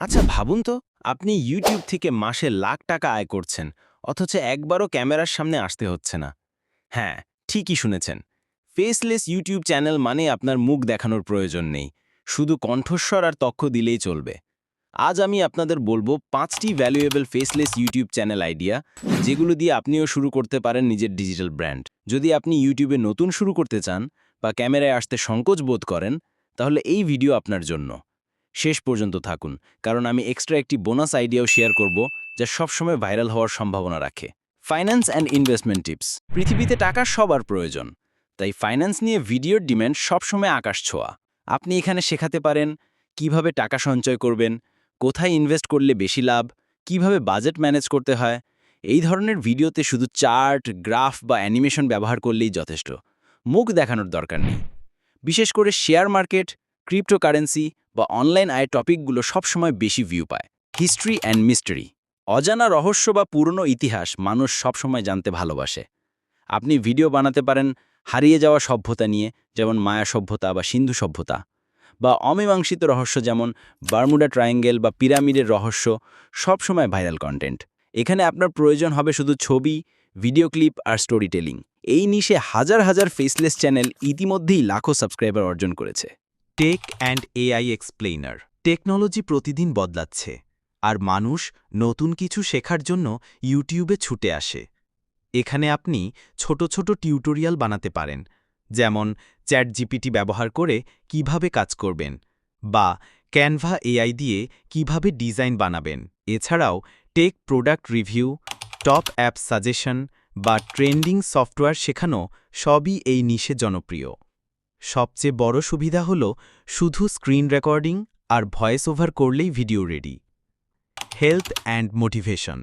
আচ্ছা ভাবুন তো, আপনি ইউটিউব থেকে মাসে লাখ টাকা আয় করছেন, অথচ একবারও ক্যামেরার সামনে আসতে হচ্ছে না। হ্যাঁ ঠিকই শুনেছেন। ফেসলেস ইউটিউব চ্যানেল মানে আপনার মুখ দেখানোর প্রয়োজন নেই, শুধু কণ্ঠস্বর আর তক্ষ দিলেই চলবে। আজ আমি আপনাদের বলব পাঁচটি valuable faceless YouTube channel idea যেগুলো দিয়ে আপনিও শুরু করতে পারেন নিজের ডিজিটাল ব্র্যান্ড যদি আপনি ইউটিউবে নতুন শুরু করতে চান বা ক্যামেরায় আসতে সংকোচ বোধ করেন, তাহলে এই ভিডিও আপনার জন্য। শেষ পর্যন্ত থাকুন, কারণ আমি এক্সট্রা একটি বোনাস আইডিয়াও শেয়ার করব যা সবসময় ভাইরাল হওয়ার সম্ভাবনা রাখে। ফাইন্যান্স অ্যান্ড ইনভেস্টমেন্ট টিপস পৃথিবীতে টাকার সবার প্রয়োজন, তাই ফাইন্যান্স নিয়ে ভিডিওর ডিম্যান্ড সবসময় আকাশ ছোঁয়া। আপনি এখানে শেখাতে পারেন, কীভাবে টাকা সঞ্চয় করবেন, কোথায় ইনভেস্ট করলে বেশি লাভ, কীভাবে বাজেট ম্যানেজ করতে হয়, এই ধরনের ভিডিওতে শুধু চার্ট গ্রাফ বা অ্যানিমেশন ব্যবহার করলেই যথেষ্ট। মুখ দেখানোর দরকার নেই। বিশেষ করে শেয়ার মার্কেট ক্রিপ্টোকারেন্সি বা অনলাইন আয় টপিকগুলো সবসময় বেশি ভিউ পায়। হিস্ট্রি অ্যান্ড মিস্টারি অজানা রহস্য বা পুরনো ইতিহাস মানুষ সবসময় জানতে ভালোবাসে। আপনি ভিডিও বানাতে পারেন হারিয়ে যাওয়া সভ্যতা নিয়ে, যেমন মায়া সভ্যতা বা সিন্ধু সভ্যতা। বা অমীমাংসিত রহস্য যেমন বারমুডা ট্রায়াঙ্গেল বা পিরামিডের রহস্য, সবসময় ভাইরাল কন্টেন্ট এখানে আপনার প্রয়োজন হবে শুধু ছবি ভিডিও ক্লিপ আর স্টোরি টেলিং এই নিশে হাজার হাজার ফেসলেস চ্যানেল ইতিমধ্যেই লাখো সাবস্ক্রাইবার অর্জন করেছে। Tech and AI explainer. Technology প্রতিদিন বদলাচ্ছে, আর মানুষ নতুন কিছু শেখার জন্য ইউটিউবে ছুটে আসে। এখানে আপনি ছোট ছোট টিউটোরিয়াল বানাতে পারেন, যেমন চ্যাট জিপিটি ব্যবহার করে কীভাবে কাজ করবেন বা ক্যানভা এআই দিয়ে কীভাবে ডিজাইন বানাবেন। এছাড়াও tech product review, top app suggestion বা ট্রেন্ডিং সফটওয়্যার শেখানো সবই এই নিশে জনপ্রিয়। সবচেয়ে বড় সুবিধা হল শুধু স্ক্রিন রেকর্ডিং আর ভয়েস ওভার করলেই video ready. Health and motivation.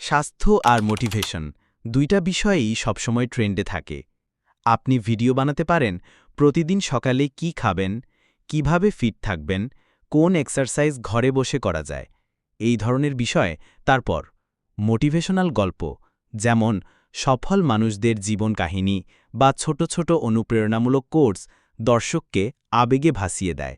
স্বাস্থ্য আর মোটিভেশন দুইটা বিষয়েই সবসময় ট্রেন্ডে থাকে। আপনি ভিডিও বানাতে পারেন, প্রতিদিন সকালে কি খাবেন, কীভাবে ফিট থাকবেন, কোন এক্সারসাইজ ঘরে বসে করা যায়, এই ধরনের বিষয়। তারপর, মোটিভেশনাল গল্প, যেমন সফল মানুষদের জীবন কাহিনী বা ছোট ছোট অনুপ্রেরণামূলক কোর্স দর্শককে আবেগে ভাসিয়ে দেয়।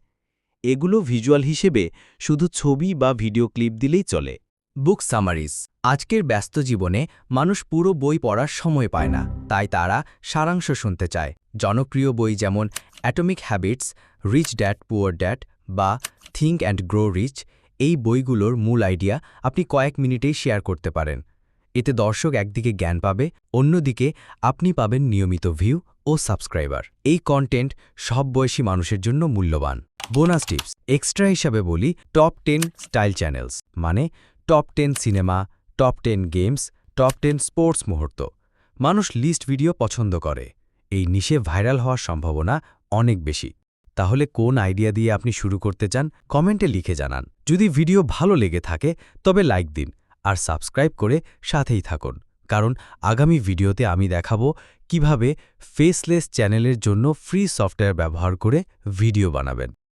এগুলো ভিজুয়াল হিসেবে শুধু ছবি বা ভিডিও ক্লিপ দিলেই চলে। Book summaries. আজকের ব্যস্ত জীবনে মানুষ পুরো বই পড়ার সময় পায় না, তাই তারা সারাংশ শুনতে চায়। জনপ্রিয় বই যেমন atomic habits rich dad poor dad বা থিঙ্ক অ্যান্ড গ্রো রিচ এই বইগুলোর মূল আইডিয়া আপনি কয়েক মিনিটেই শেয়ার করতে পারেন। এতে দর্শক একদিকে জ্ঞান পাবে, অন্যদিকে আপনি পাবেন নিয়মিত ভিউ ও সাবস্ক্রাইবার। এই কন্টেন্ট সব বয়সী মানুষের জন্য মূল্যবান। বোনাস টিপস এক্সট্রা হিসাবে বলি টপ টেন স্টাইল চ্যানেলস মানে top ten cinema top ten games top ten sports মুহূর্ত। মানুষ লিস্ট ভিডিও পছন্দ করে। এই নিশে ভাইরাল হওয়ার সম্ভাবনা অনেক বেশি। তাহলে কোন আইডিয়া দিয়ে আপনি শুরু করতে চান কমেন্টে লিখে জানান। যদি ভিডিও ভালো লেগে থাকে, তবে লাইক দিন। আর সাবস্ক্রাইব করে সাথেই থাকুন। কারণ আগামী ভিডিওতে আমি দেখাবো কীভাবে ফেসলেস চ্যানেলের জন্য ফ্রি সফটওয়্যার ব্যবহার করে ভিডিও বানাবেন।